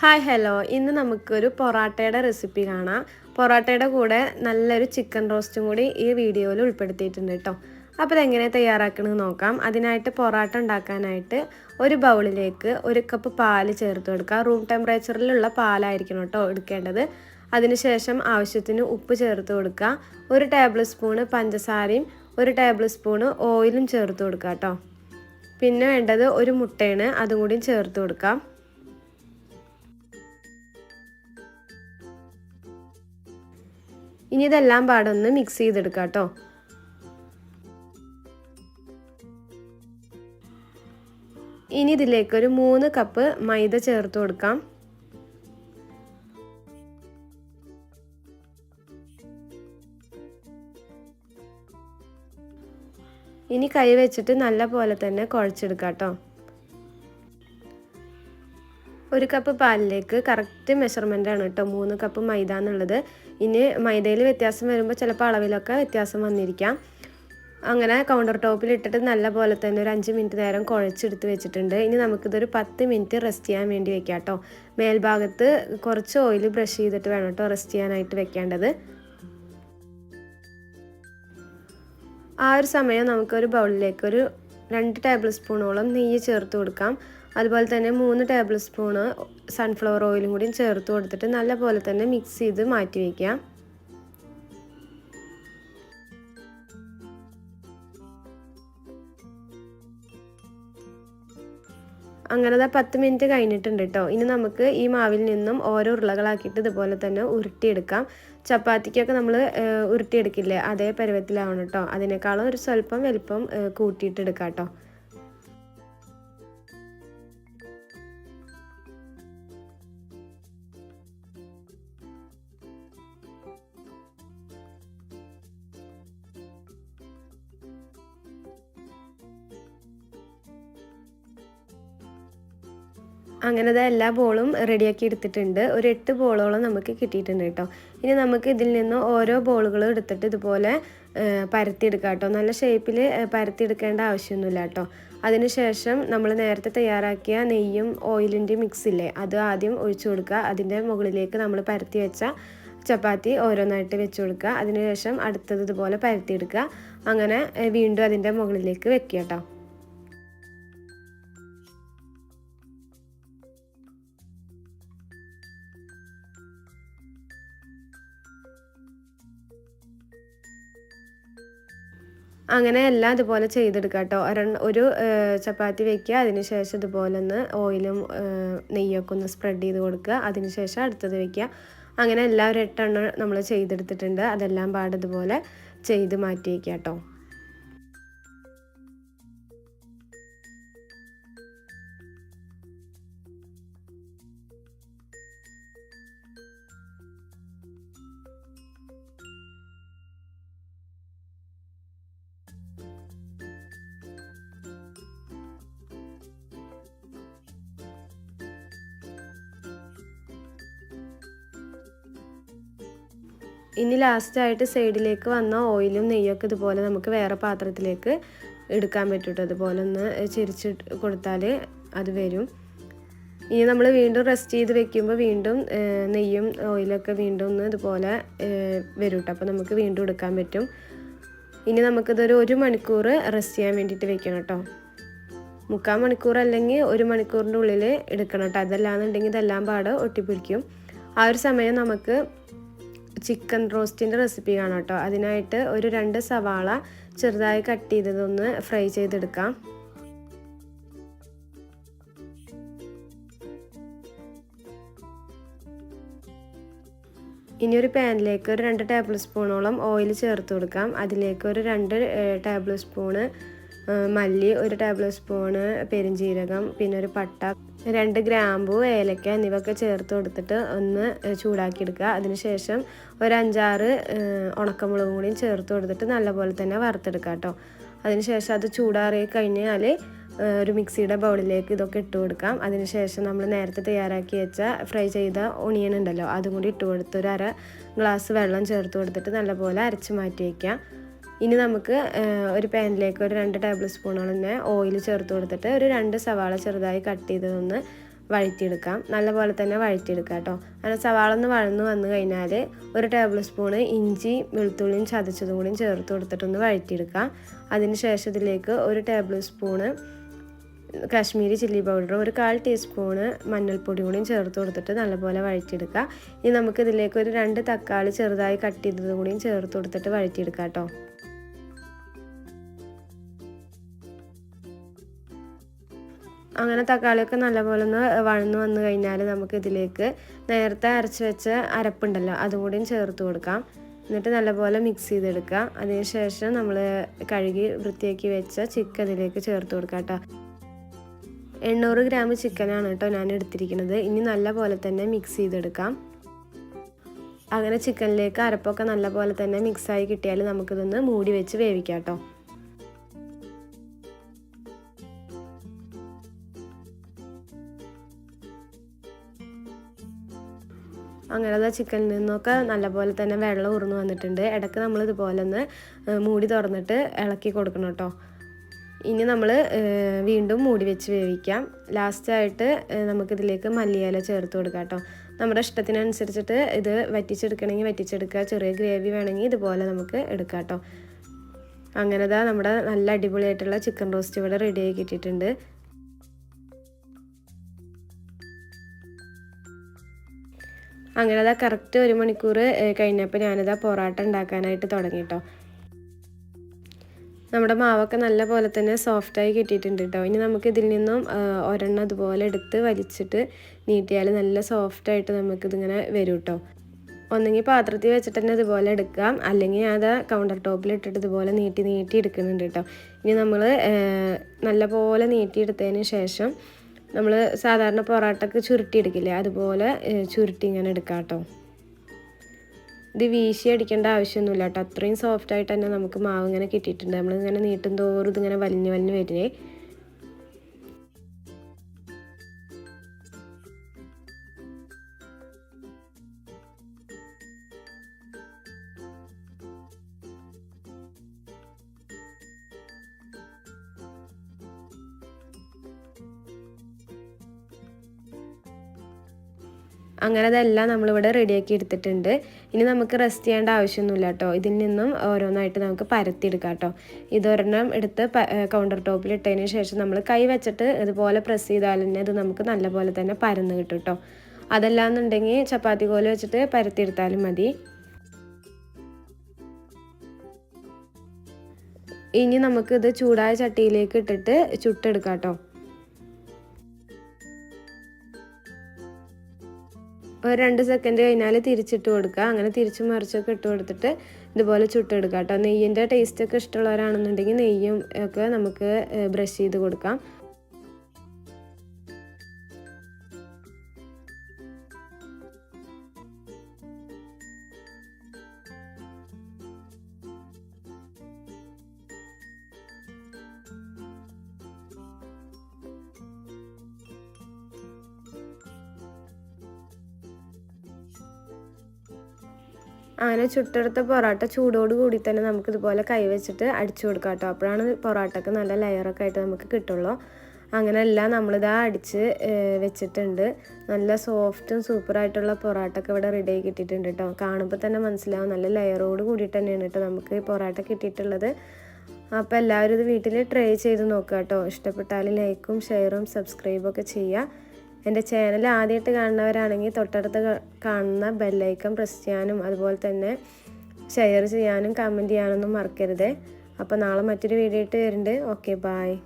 Hi hello ഇന്ന് നമുക്കൊരു പൊറാട്ടയുടെ recipe കാണാം. പൊറാട്ടയുടെ കൂടെ നല്ലൊരു ചിക്കൻ റോസ്റ്റും കൂടി ഈ വീഡിയോയിൽ ഉൾപ്പെടുത്തിയിട്ടുണ്ട് കേട്ടോ അപ്പോൾ ഇതെങ്ങനെ തയ്യാറാക്കണമെന്ന് നോക്കാം. അതിനായിട്ട് പൊറാട്ട ഉണ്ടാക്കാനായിട്ട് ഒരു ബൗളിലേക്ക് ഒരു കപ്പ് പാൽ ചേർത്ത് കൊടുക്കുക. റൂം ടെമ്പറേച്ചറിലുള്ള പാലായിരിക്കണം കേട്ടോ എടുക്കേണ്ടത്. അതിനുശേഷം ആവശ്യത്തിന് ഉപ്പ് ചേർത്ത് കൊടുക്കുക. ഒരു ടേബിൾ സ്പൂണ് പഞ്ചസാരയും ഒരു ടേബിൾ സ്പൂണ് ഓയിലും ചേർത്ത് കൊടുക്കുക കേട്ടോ പിന്നെ വേണ്ടത് ഒരു മുട്ടയാണ്. അതും കൂടി ചേർത്ത് കൊടുക്കാം. ഇനി ഇതെല്ലാം പാടൊന്ന് മിക്സ് ചെയ്തെടുക്കാം കേട്ടോ. ഇനി ഇതിലേക്ക് ഒരു മൂന്ന് കപ്പ് മൈദ ചേർത്ത് കൊടുക്കാം. ഇനി കൈ വെച്ചിട്ട് നല്ല പോലെ തന്നെ കുഴച്ചെടുക്കാം കേട്ടോ. ഒരു കപ്പ് പാലിലേക്ക് കറക്റ്റ് ആണ് കേട്ടോ. മൂന്ന് കപ്പ് മൈദ എന്നുള്ളത്. ഇനി മൈദയിൽ വ്യത്യാസം വരുമ്പോൾ ചിലപ്പോൾ അളവിലൊക്കെ വ്യത്യാസം വന്നിരിക്കാം. അങ്ങനെ കൗണ്ടർ ടോപ്പിൽ ഇട്ടിട്ട് നല്ല പോലെ തന്നെ ഒരു അഞ്ച് മിനിറ്റ് നേരം കുഴച്ചെടുത്ത് വെച്ചിട്ടുണ്ട്. ഇനി നമുക്കിതൊരു പത്ത് മിനിറ്റ് റെസ്റ്റ് ചെയ്യാൻ വേണ്ടി വെക്കാം കേട്ടോ. മേൽഭാഗത്ത് കുറച്ച് ഓയിൽ ബ്രഷ് ചെയ്തിട്ട് വേണം കേട്ടോ റെസ്റ്റ് ചെയ്യാനായിട്ട് വെക്കേണ്ടത്. ആ ഒരു സമയം നമുക്കൊരു ബൗളിലേക്ക് ഒരു രണ്ട് ടേബിൾ സ്പൂണോളം നെയ്യ് ചേർത്ത് കൊടുക്കാം. അതുപോലെ തന്നെ മൂന്ന് ടേബിൾ സ്പൂണ് സൺഫ്ലവർ ഓയിലും കൂടി ചേർത്ത് കൊടുത്തിട്ട് നല്ല പോലെ തന്നെ മിക്സ് ചെയ്ത് മാറ്റി വയ്ക്കാം അങ്ങനെ പത്ത് മിനിറ്റ് കഴിഞ്ഞിട്ടുണ്ട് കേട്ടോ ഇനി നമുക്ക് ഈ മാവിൽ നിന്നും ഓരോ ഉരുളകളാക്കിയിട്ട് ഇതുപോലെ തന്നെ ഉരുട്ടിയെടുക്കാം. ചപ്പാത്തിക്കൊക്കെ നമ്മൾ ഉരുട്ടിയെടുക്കില്ലേ? അതേ പരുവത്തിലാവണം കേട്ടോ അതിനേക്കാളും ഒരു സ്വല്പം വലിപ്പം കൂട്ടിയിട്ടെടുക്കാം കേട്ടോ അങ്ങനെ എല്ലാ ബോളും റെഡിയാക്കി എടുത്തിട്ടുണ്ട്. ഒരു എട്ട് ബോളോളം നമുക്ക് കിട്ടിയിട്ടുണ്ട് കേട്ടോ. ഇനി നമുക്ക് ഇതിൽ നിന്ന് ഓരോ ബോളുകളും എടുത്തിട്ട് ഇതുപോലെ പരത്തിയെടുക്കാം കേട്ടോ. നല്ല ഷേപ്പിൽ പരത്തിയെടുക്കേണ്ട ആവശ്യമൊന്നുമില്ല കേട്ടോ. അതിനുശേഷം നമ്മൾ നേരത്തെ തയ്യാറാക്കിയ നെയ്യും ഓയിലിന്റെയും മിക്സ് ഇല്ലേ അത് ആദ്യം ഒഴിച്ചു കൊടുക്കുക. അതിന്റെ മുകളിലേക്ക് നമ്മൾ പരത്തി വെച്ച ചപ്പാത്തി ഓരോന്നായിട്ട് വെച്ച് കൊടുക്കുക. അതിനുശേഷം അടുത്തത് ഇതുപോലെ പരത്തിയെടുക്കുക. അങ്ങനെ വീണ്ടും അതിന്റെ മുകളിലേക്ക് വെക്കുക കേട്ടോ. അങ്ങനെ എല്ലാം ഇതുപോലെ ചെയ്തെടുക്കുക കേട്ടോ. ഒരു ചപ്പാത്തി വെക്കുക അതിനുശേഷം ഇതുപോലെ ഒന്ന് ഓയിലും നെയ്യൊക്കെ ഒന്ന് സ്പ്രെഡ് ചെയ്ത് കൊടുക്കുക അതിനുശേഷം അടുത്തത് വെക്കുക. അങ്ങനെ എല്ലാവരും എട്ടെണ്ണം നമ്മൾ ചെയ്തെടുത്തിട്ടുണ്ട്. അതെല്ലാം പാടതുപോലെ ചെയ്ത് മാറ്റി വയ്ക്കുക കേട്ടോ. ഇനി ലാസ്റ്റായിട്ട് സൈഡിലേക്ക് വന്ന ഓയിലും നെയ്യൊക്കെ ഇതുപോലെ നമുക്ക് വേറെ പാത്രത്തിലേക്ക് എടുക്കാൻ പറ്റും അതുപോലെ ഒന്ന് ചിരിച്ച് കൊടുത്താൽ അത് വരും. ഇനി നമ്മൾ വീണ്ടും റെസ്റ്റ് ചെയ്ത് വെക്കുമ്പോൾ വീണ്ടും നെയ്യും ഓയിലൊക്കെ വീണ്ടും ഒന്ന് ഇതുപോലെ വരും കേട്ടോ അപ്പോൾ നമുക്ക് വീണ്ടും എടുക്കാൻ പറ്റും. ഇനി നമുക്കിതൊരു ഒരു മണിക്കൂർ റെസ്റ്റ് ചെയ്യാൻ വേണ്ടിയിട്ട് വെക്കണം കേട്ടോ മുക്കാൽ മണിക്കൂർ അല്ലെങ്കിൽ ഒരു മണിക്കൂറിന്റെ ഉള്ളിൽ എടുക്കണം കേട്ടോ അതല്ലാന്നുണ്ടെങ്കിൽ ഇതെല്ലാം പാടെ ഒട്ടിപ്പിടിക്കും. ആ ഒരു സമയം നമുക്ക് ചിക്കൻ റോസ്റ്റിന്റെ റെസിപ്പി കാണാം കേട്ടോ. അതിനായിട്ട് ഒരു രണ്ട് സവാള ചെറുതായി കട്ട് ചെയ്തതൊന്ന് ഫ്രൈ ചെയ്തെടുക്കാം. ഇനി ഒരു പാനിലേക്ക് ഒരു രണ്ട് ടേബിൾ സ്പൂണോളം ഓയിൽ ചേർത്ത് കൊടുക്കാം. അതിലേക്ക് ഒരു രണ്ട് ടേബിൾ സ്പൂണ് മല്ലി ഒരു ടേബിൾ സ്പൂണ് പെരുംജീരകം പിന്നെ ഒരു പട്ട രണ്ട് ഗ്രാമ്പു ഏലക്ക എന്നിവയൊക്കെ ചേർത്ത് കൊടുത്തിട്ട് ഒന്ന് ചൂടാക്കിയെടുക്കുക. അതിനുശേഷം ഒരു അഞ്ചാറ് ഉണക്കമുളകും കൂടിയും ചേർത്ത് കൊടുത്തിട്ട് നല്ലപോലെ തന്നെ വറുത്തെടുക്കുക കേട്ടോ. അതിനുശേഷം അത് ചൂടാറി കഴിഞ്ഞാൽ ഒരു മിക്സിയുടെ ബൗളിലേക്ക് ഇതൊക്കെ ഇട്ട് കൊടുക്കാം. അതിനുശേഷം നമ്മൾ നേരത്തെ തയ്യാറാക്കി വെച്ച ഫ്രൈ ചെയ്ത ഒണിയൻ ഉണ്ടല്ലോ അതും കൂടി ഇട്ട് കൊടുത്ത് ഒരു അര ഗ്ലാസ് വെള്ളം ചേർത്ത് കൊടുത്തിട്ട് നല്ലപോലെ അരച്ച് മാറ്റി വയ്ക്കാം ഇനി നമുക്ക് ഒരു പാനിലേക്ക് ഒരു രണ്ട് ടേബിൾ സ്പൂണോളം ഓയിൽ ചേർത്ത് കൊടുത്തിട്ട് ഒരു രണ്ട് സവാള ചെറുതായി കട്ട് ചെയ്തതൊന്ന് വഴറ്റിയെടുക്കാം. നല്ലപോലെ തന്നെ വഴറ്റിയെടുക്കാം കേട്ടോ. അങ്ങനെ സവാള ഒന്ന് വഴന്നു വന്നു കഴിഞ്ഞാൽ ഒരു ടേബിൾ സ്പൂണ് ഇഞ്ചി വെളുത്തുള്ളിയും ചതച്ചതും കൂടിയും ചേർത്ത് കൊടുത്തിട്ടൊന്ന് വഴറ്റിയെടുക്കാം. അതിന് ശേഷം ഇതിലേക്ക് ഒരു tablespoon Kashmiri chilli powder ഒരു കാൽ ടീസ്പൂണ് മഞ്ഞൾപ്പൊടി കൂടിയും ചേർത്ത് കൊടുത്തിട്ട് നല്ലപോലെ വഴറ്റിയെടുക്കുക ഇനി നമുക്കിതിലേക്ക് ഒരു രണ്ട് തക്കാളി ചെറുതായി കട്ട് ചെയ്തതും കൂടിയും ചേർത്ത് കൊടുത്തിട്ട് വഴറ്റിയെടുക്കാം കേട്ടോ. അങ്ങനെ തക്കാളിയൊക്കെ നല്ലപോലെ ഒന്ന് വഴന്നു വന്നു കഴിഞ്ഞാൽ നമുക്ക് ഇതിലേക്ക് നേരത്തെ അരച്ച് വെച്ച അരപ്പുണ്ടല്ലോ അതുകൂടിയും ചേർത്ത് കൊടുക്കാം. എന്നിട്ട് നല്ലപോലെ മിക്സ് ചെയ്തെടുക്കുക. അതിനുശേഷം നമ്മൾ കഴുകി വൃത്തിയാക്കി വെച്ച ചിക്കൻ ഇതിലേക്ക് ചേർത്ത് കൊടുക്കാം കേട്ടോ. എണ്ണൂറ് ഗ്രാം ചിക്കനാണ് കേട്ടോ ഞാൻ എടുത്തിരിക്കുന്നത്. ഇനി നല്ലപോലെ തന്നെ മിക്സ് ചെയ്തെടുക്കാം. അങ്ങനെ ചിക്കനിലേക്ക് അരപ്പൊക്കെ നല്ലപോലെ തന്നെ മിക്സായി കിട്ടിയാൽ നമുക്കിതൊന്ന് മൂടി വെച്ച് വേവിക്കാം കേട്ടോ. അങ്ങനെ ചിക്കനിൽ നിന്നൊക്കെ നല്ലപോലെ തന്നെ വെള്ളം ഉറന്നു വന്നിട്ടുണ്ട്. ഇടയ്ക്ക് നമ്മൾ ഇതുപോലെ ഒന്ന് മൂടി തുറന്നിട്ട് ഇളക്കി കൊടുക്കണം കേട്ടോ. ഇനി നമ്മൾ വീണ്ടും മൂടി വെച്ച് വേവിക്കാം. ലാസ്റ്റായിട്ട് നമുക്കിതിലേക്ക് മല്ലിയില ചേർത്ത് കൊടുക്കാം കേട്ടോ. നമ്മുടെ ഇഷ്ടത്തിനനുസരിച്ചിട്ട് ഇത് വറ്റിച്ചെടുക്കണമെങ്കിൽ വറ്റിച്ചെടുക്കുക. ചെറിയ ഗ്രേവി വേണമെങ്കിൽ ഇതുപോലെ നമുക്ക് എടുക്കാം കേട്ടോ. അങ്ങനെ ദാ നമ്മുടെ നല്ല അടിപൊളിയായിട്ടുള്ള ചിക്കൻ റോസ്റ്റ് ഇവിടെ റെഡി ആയി കിട്ടിയിട്ടുണ്ട്. അങ്ങനെ അതാ കറക്റ്റ് ഒരു മണിക്കൂർ കഴിഞ്ഞപ്പോൾ ഞാനിതാ പൊറാട്ട ഉണ്ടാക്കാനായിട്ട് തുടങ്ങി നമ്മുടെ മാവൊക്കെ നല്ല പോലെ തന്നെ സോഫ്റ്റായി കിട്ടിയിട്ടുണ്ട് കേട്ടോ ഇനി നമുക്ക് ഇതിൽ നിന്നും ഒരെണ്ണം അതുപോലെ എടുത്ത് വലിച്ചിട്ട് നീട്ടിയാൽ നല്ല സോഫ്റ്റായിട്ട് നമുക്കിതിങ്ങനെ വരും കേട്ടോ ഒന്നെങ്കിൽ പാത്രത്തിൽ വെച്ചിട്ട് തന്നെ ഇതുപോലെ എടുക്കാം. അല്ലെങ്കിൽ അത് കൗണ്ടർ ടോപ്പിൽ ഇട്ടിട്ട് ഇതുപോലെ നീട്ടി നീട്ടി എടുക്കുന്നുണ്ട് കേട്ടോ ഇനി നമ്മൾ നല്ല പോലെ നീട്ടിയെടുത്തതിന് ശേഷം നമ്മൾ സാധാരണ പൊറോട്ടക്ക് ചുരുട്ടിയെടുക്കില്ലേ അതുപോലെ ചുരുട്ടി ഇങ്ങനെ എടുക്കാം കേട്ടോ ഇത് വീശി അടിക്കേണ്ട ആവശ്യമൊന്നുമില്ല കേട്ടോ. അത്രയും സോഫ്റ്റായിട്ട് തന്നെ നമുക്ക് മാവ് ഇങ്ങനെ കിട്ടിയിട്ടുണ്ട്. നമ്മളിങ്ങനെ നീട്ടും തോറും ഇതിങ്ങനെ വലിഞ്ഞ് വലിഞ്ഞ് വരുന്നേ. അങ്ങനെ അതെല്ലാം നമ്മളിവിടെ റെഡിയാക്കി എടുത്തിട്ടുണ്ട്. ഇനി നമുക്ക് റെസ്റ്റ് ചെയ്യേണ്ട ആവശ്യമൊന്നുമില്ല കേട്ടോ. ഇതിൽ നിന്നും ഓരോന്നായിട്ട് നമുക്ക് പരത്തിയെടുക്കാം കേട്ടോ. ഇതൊരെണ്ണം എടുത്ത് കൗണ്ടർ ടോപ്പിൽ ഇട്ടതിന് ശേഷം നമ്മൾ കൈ വെച്ചിട്ട് ഇതുപോലെ പ്രസ് ചെയ്താൽ തന്നെ ഇത് നമുക്ക് നല്ലപോലെ തന്നെ പരന്ന് കിട്ടും കേട്ടോ. അതല്ലാന്നുണ്ടെങ്കിൽ ചപ്പാത്തി കോൽ വെച്ചിട്ട് പരത്തിയെടുത്താലും മതി. ഇനി നമുക്കിത് ചൂടായ ചട്ടിയിലേക്ക് ഇട്ടിട്ട് ചുട്ടെടുക്കാം കേട്ടോ. ഒരു രണ്ട് സെക്കൻഡ് കഴിഞ്ഞാൽ തിരിച്ചിട്ട് കൊടുക്കുക. അങ്ങനെ തിരിച്ചും മറിച്ചൊക്കെ ഇട്ട് കൊടുത്തിട്ട് ഇതുപോലെ ചുട്ടെടുക്കുക കേട്ടോ. നെയ്യിന്റെ ടേസ്റ്റൊക്കെ ഇഷ്ടമുള്ളവരാണെന്നുണ്ടെങ്കിൽ നെയ്യും ഒക്കെ നമുക്ക് ബ്രഷ് ചെയ്ത് കൊടുക്കാം. അങ്ങനെ ചുട്ടെടുത്ത പൊറോട്ട ചൂടോട് കൂടി തന്നെ നമുക്ക് ഇതുപോലെ കൈവച്ചിട്ട് അടിച്ചു കൊടുക്കാം കേട്ടോ. അപ്പോഴാണ് പൊറോട്ടക്ക് നല്ല ലെയറൊക്കെ ആയിട്ട് നമുക്ക് കിട്ടുള്ളൂ. അങ്ങനെയെല്ലാം നമ്മളിതാ അടിച്ച് വെച്ചിട്ടുണ്ട്. നല്ല സോഫ്റ്റും സൂപ്പറായിട്ടുള്ള പൊറോട്ടൊക്കെ ഇവിടെ റെഡി ആയി കിട്ടിയിട്ടുണ്ട് കേട്ടോ. കാണുമ്പോൾ തന്നെ മനസ്സിലാവും. നല്ല ലെയറോട് കൂടിയിട്ട് തന്നെയാണ് കേട്ടോ നമുക്ക് പൊറോട്ട കിട്ടിയിട്ടുള്ളത്. അപ്പോൾ എല്ലാവരും ഇത് വീട്ടിൽ ട്രൈ ചെയ്ത് നോക്കുക കേട്ടോ. ഇഷ്ടപ്പെട്ടാൽ ലൈക്കും ഷെയറും സബ്സ്ക്രൈബും ഒക്കെ ചെയ്യുക. എന്റെ ചാനൽ ആദ്യമായിട്ട് കാണുന്നവരാണെങ്കിൽ തൊട്ടടുത്ത് കാണുന്ന ബെല്ലൈക്കൺ പ്രസ് ചെയ്യാനും അതുപോലെ തന്നെ ഷെയർ ചെയ്യാനും കമന്റ് ചെയ്യാനൊന്നും മറക്കരുത്. അപ്പോൾ നാളെ മറ്റൊരു വീഡിയോ ഇട്ട് വരുന്നുണ്ട്. Okay bye